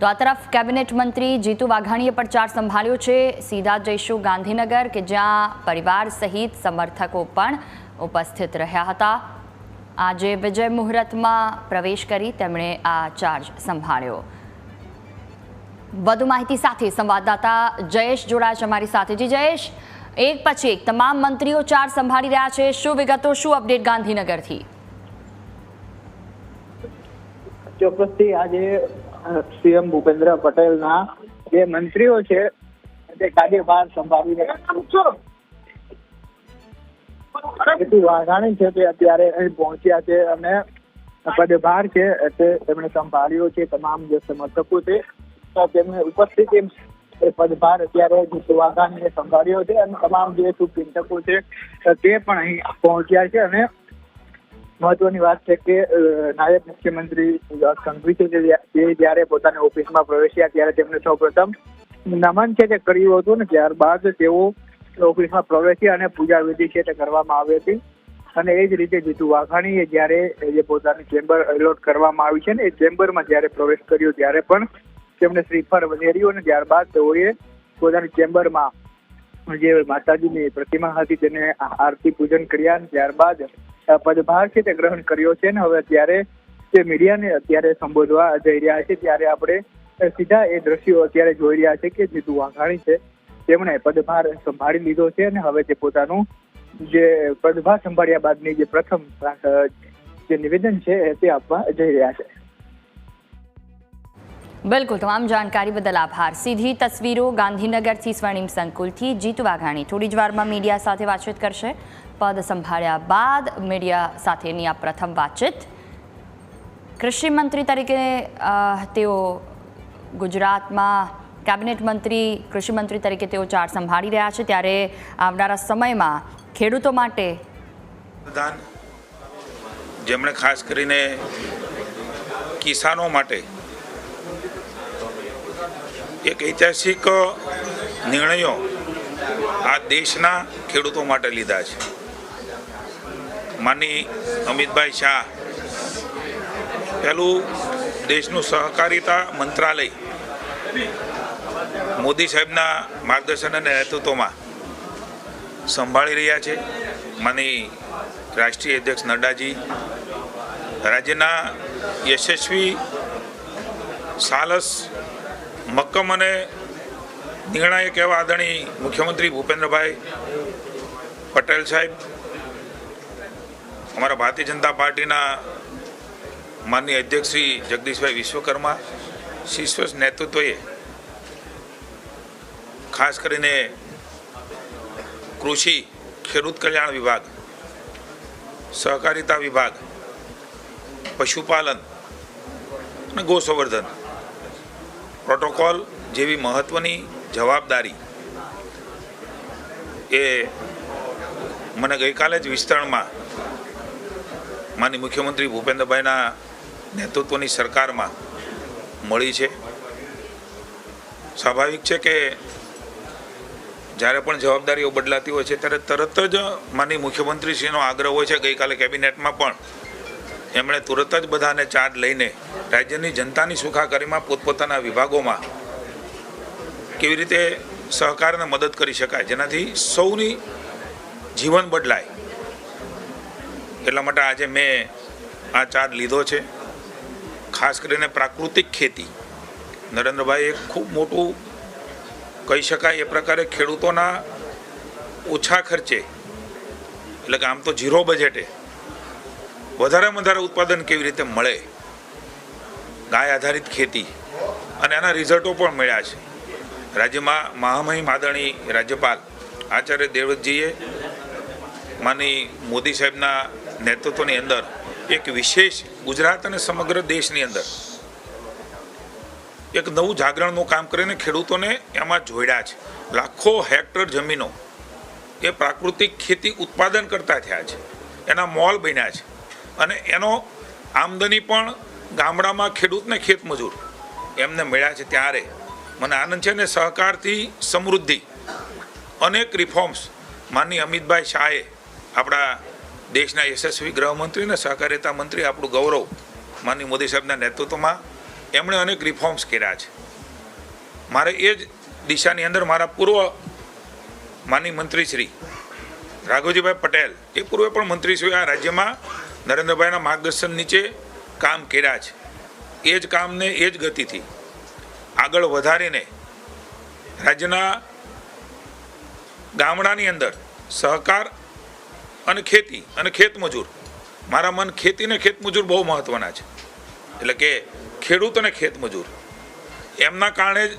તો આ તરફ કેબિનેટ મંત્રી જીતુ વાઘાણીએ પણ ચાર્જ સંભાળ્યો છે. સીધા જઈશું ગાંધીનગર કે જ્યાં પરિવાર સહિત સમર્થકો પણ ઉપસ્થિત રહ્યા હતા. આજે વિજય મુહૂર્તમાં પ્રવેશ કરી તેમણે આ ચાર્જ સંભાળ્યો. વધુ માહિતી સાથે સંવાદદાતા જયેશ જોડાય છે અમારી સાથે. જી જયેશ, એક પછી એક તમામ મંત્રીઓ ચાર્જ સંભાળી રહ્યા છે. શું વિગતો, શું અપડેટ ગાંધીનગરથી? ચોક્કસથી આજે સીએમ ભૂપેન્દ્ર પટેલના જે મંત્રીઓ છે, તે કાર્યભાર સંભાળી રહ્યા વાઘાણી છે તે અત્યારે અહીં પહોંચ્યા છે અને પદભાર છે તે તેમણે સંભાળ્યો છે તમામ જે સમર્થકો છે. તેમને એમ એ પદભાર અત્યારે જીતુ વાઘાણીએ સંભાળ્યો છે અને તમામ જે શુભચિંતકો છે, તે પણ અહીં પહોંચ્યા છે અને મહત્વની વાત છે કે નાયબ મુખ્યમંત્રી સંઘવી તે જ્યારે પોતાની ઓફિસમાં પ્રવેશ્યા ત્યારે તેમણે સૌપ્રથમ નમન છે તે કર્યું હતું ને ત્યારબાદ તેઓ ઓફિસમાં પ્રવેશી અને પૂજા વિધિ છે તે કરવામાં આવી હતી. અને એ જ રીતે જીતુ વાઘાણીએ જ્યારે જે પોતાની ચેમ્બર એલોટ કરવામાં આવી છે ને એ ચેમ્બરમાં જ્યારે પ્રવેશ કર્યો ત્યારે પણ તેમણે શ્રીફળ વધેર્યું અને ત્યારબાદ તેઓએ પોતાની ચેમ્બરમાં જે માતાજીની પ્રતિમા હતી તેને આરતી પૂજન કર્યા ત્યારબાદ પદભાર છે તે ગ્રહણ કર્યો છે અને હવે અત્યારે તે મીડિયાને અત્યારે સંબોધવા જઈ રહ્યા છે, ત્યારે આપણે સીધા એ દ્રશ્યો અત્યારે જોઈ રહ્યા છે કે જીતુ વાઘાણી છે, તેમણે પદભાર સંભાળી લીધો છે અને હવે તે પોતાનું જે પદભાર સંભાળ્યા બાદની જે પ્રથમ, જે નિવેદન છે તે આપવા જઈ રહ્યા છે. બિલકુલ, તમામ જાણકારી બદલ આભાર. સીધી તસવીરો ગાંધીનગરથી સ્વર્ણિમ સંકુલથી જીતુ વાઘાણી. થોડી જ વારમાં મીડિયા સાથે વાતચીત કરશે. પદ સંભાળ્યા બાદ મીડિયા સાથેની આ પ્રથમ વાતચીત. કૃષિ મંત્રી તરીકે તેઓ ગુજરાતમાં કેબિનેટ મંત્રી, કૃષિ મંત્રી તરીકે તેઓ ચાર્જ સંભાળી રહ્યા છે. ત્યારે આવનારા સમયમાં ખેડૂતો માટે જેમણે ખાસ કરીને કિસાનો માટે એક ઐતિહાસિક નિર્ણયો આ દેશના ખેડૂતો માટે લીધા છે. માની અમિતભાઈ શાહ. પહેલું દેશનું સહકારિતા મંત્રાલય. મોદી સાહેબના માર્ગદર્શન અને નેતૃત્વમાં સંભાળી રહ્યા છે. માની રાષ્ટ્રીય અધ્યક્ષ નડ્ડાજી. રાજ્યના યશસ્વી, સાલસ, મક્કમ અને નિર્ણાયક એવા આદરણીય મુખ્યમંત્રી ભૂપેન્દ્રભાઈ પટેલ સાહેબ અમારા ભારતીય જનતા પાર્ટીના માનનીય અધ્યક્ષ શ્રી જગદીશભાઈ વિશ્વકર્મા શીર્ષ નેતૃત્વએ ખાસ કરીને કૃષિ, ખેડૂત કલ્યાણ વિભાગ, સહકારિતા વિભાગ, પશુપાલન અને ગોસંવર્ધન પ્રોટોકોલ જેવી મહત્ત્વની જવાબદારી એ મને ગઈકાલે જ વિસ્તરણમાં માની મુખ્યમંત્રી ભૂપેન્દ્રભાઈના નેતૃત્વની સરકારમાં મળી છે. સ્વાભાવિક છે કે જ્યારે પણ જવાબદારીઓ બદલાતી હોય છે, ત્યારે તરત જ માની મુખ્યમંત્રીશ્રીનો આગ્રહ હોય છે. ગઈકાલે કેબિનેટમાં પણ એમણે તુરત જ બધાને ચાર્જ લઈને રાજ્યની જનતાની સુખાકારીમાં પોતપોતાના વિભાગોમાં કેવી રીતે સહકારને મદદ કરી શકાય, જેનાથી સૌની જીવન બદલાય. એટલા માટે આજે મેં આ ચાર્જ લીધો છે. ખાસ કરીને પ્રાકૃતિક ખેતી. નરેન્દ્રભાઈ એક ખૂબ મોટું કહી શકાય એ પ્રકારે ખેડૂતોના ઓછા ખર્ચે, એટલે કે આમ તો ઝીરો બજેટે, વધારેમાં વધારે ઉત્પાદન કેવી રીતે મળે? ગાય આધારિત ખેતી. અને એના રિઝલ્ટો પણ મળ્યા છે. રાજ્યમાં મહામહિમ આદરણી રાજ્યપાલ આચાર્ય દેવવ્રતજીએ માની મોદી સાહેબના નેતૃત્વની અંદર એક વિશેષ ગુજરાત અને સમગ્ર દેશની અંદર એક નવું જાગરણનું કામ કરીને ખેડૂતોને એમાં જોડ્યા છે. લાખો હેક્ટર જમીનો એ પ્રાકૃતિક ખેતી ઉત્પાદન કરતા થયા છે. એના મોલ બન્યા છે. અને એનો આમદની પણ ગામડામાં ખેડૂતને ખેતમજૂર એમને મળ્યા છે ત્યારે. મને આનંદ છે ને સહકારથી સમૃદ્ધિ અનેક રિફોર્મ્સ માનની અમિતભાઈ શાહે આપણા દેશના યશસ્વી ગૃહમંત્રી અને સહકારિતા મંત્રી આપણું ગૌરવ માનની મોદી સાહેબના નેતૃત્વમાં એમણે અનેક રિફોર્મ્સ કર્યા છે. મારે એ જ દિશાની અંદર મારા પૂર્વ માની મંત્રી શ્રી રાઘવજીભાઈ પટેલ, એ પૂર્વે પણ મંત્રીશ્રી આ રાજ્યમાં નરેન્દ્રભાઈના માર્ગદર્શન નીચે કામ કર્યા છે. એ જ કામને એ જ ગતિથી આગળ વધારીને રાજ્યના ગામડાની અંદર સહકાર અને ખેતી, અને ખેતમજૂર મારા મન ખેતી અને ખેતમજૂર બહુ મહત્ત્વના છે. એટલે કે ખેડૂત અને ખેતમજૂર એમના કારણે જ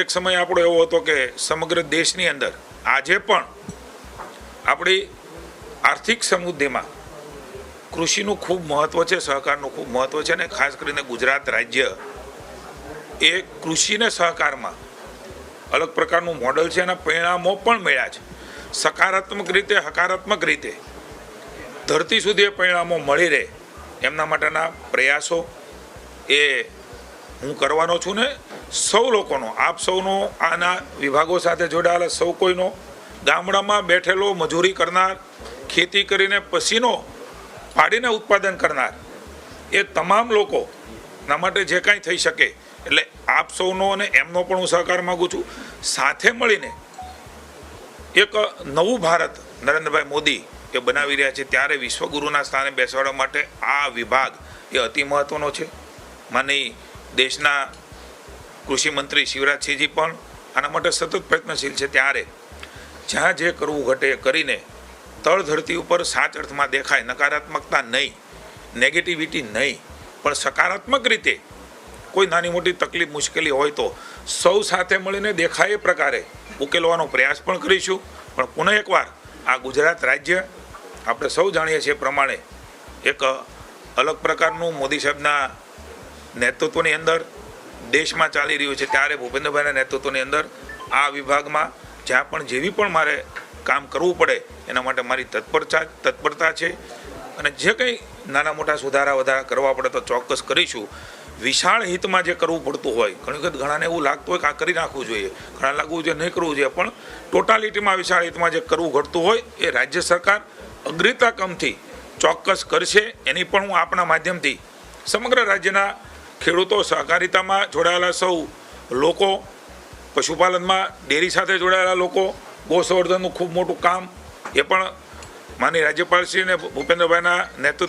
એક સમય આપણો એવો હતો કે સમગ્ર દેશની અંદર આજે પણ આપણી આર્થિક સમૃદ્ધિમાં કૃષિનું ખૂબ મહત્ત્વ છે, સહકારનું ખૂબ મહત્ત્વ છે અને ખાસ કરીને ગુજરાત રાજ્ય એ કૃષિને સહકારમાં અલગ પ્રકારનું મોડલ છે અને પરિણામો પણ મળ્યા છે. સકારાત્મક રીતે, હકારાત્મક રીતે. ધરતી સુધી પરિણામો મળી રહે એમના માટેના પ્રયાસો એ હું કરવાનો છું ને સૌ લોકોનો, આપ સૌનો, આના વિભાગો સાથે જોડાયેલા સૌ કોઈનો, ગામડામાં બેઠેલો, મજૂરી કરનાર, ખેતી કરીને પસીનો પાડીને ઉત્પાદન કરનાર, એ તમામ લોકોના માટે જે કાંઈ થઈ શકે, એટલે આપ સૌનો અને એમનો પણ હું સહકાર માગું છું. સાથે મળીને એક નવું ભારત નરેન્દ્રભાઈ મોદી એ બનાવી રહ્યા છે, ત્યારે વિશ્વગુરુના સ્થાને બેસાડવા માટે આ વિભાગ એ અતિ મહત્ત્વનો છે. માની દેશના કૃષિમંત્રી શિવરાજસિંહજી પણ આના માટે સતત પ્રયત્નશીલ છે. ત્યારે જ્યાં જે કરવું ઘટે એ કરીને તળ ધરતી ઉપર સાચ અર્થમાં દેખાય, નકારાત્મકતા નહીં નેગેટિવિટી નહીં, પણ સકારાત્મક રીતે કોઈ નાની મોટી તકલીફ, મુશ્કેલી હોય તો સૌ સાથે મળીને દેખાય એ પ્રકારે ઉકેલવાનો પ્રયાસ પણ કરીશું. પણ પુનઃ એકવાર આ ગુજરાત રાજ્ય આપણે સૌ જાણીએ છીએ પ્રમાણે એક અલગ પ્રકારનું મોદી સાહેબના નેતૃત્વની અંદર દેશમાં ચાલી રહ્યું છે. ત્યારે ભૂપેન્દ્રભાઈના નેતૃત્વની અંદર આ વિભાગમાં જ્યાં પણ જેવી પણ મારે કામ કરવું પડે એના માટે મારી તત્પરતા તત્પરતા છે. અને જે કંઈ નાના મોટા સુધારા વધારા કરવા પડે તો ચોક્કસ કરીશું. વિશાળ હિતમાં જે કરવું પડતું હોય, ઘણી વખત ઘણાને એવું લાગતું હોય કે આ કરી નાખવું જોઈએ. ઘણા લાગવું જોઈએ નહીં કરવું જોઈએ, પણ ટોટાલિટીમાં વિશાળ હિતમાં જે કરવું ઘટતું હોય, એ રાજ્ય સરકાર અગ્રતા કમથી ચોક્કસ કરશે. એની પણ હું આપણા માધ્યમથી સમગ્ર રાજ્યના ખેડૂતો સહકારિતામાં જોડાયેલા સૌ લોકો, પશુપાલનમાં ડેરી સાથે જોડાયેલા લોકો, ગૌસંવર્ધનનું ખૂબ મોટું કામ એ પણ માની રાજ્યપાલશ્રી અને ભૂપેન્દ્રભાઈના નેતૃત્વ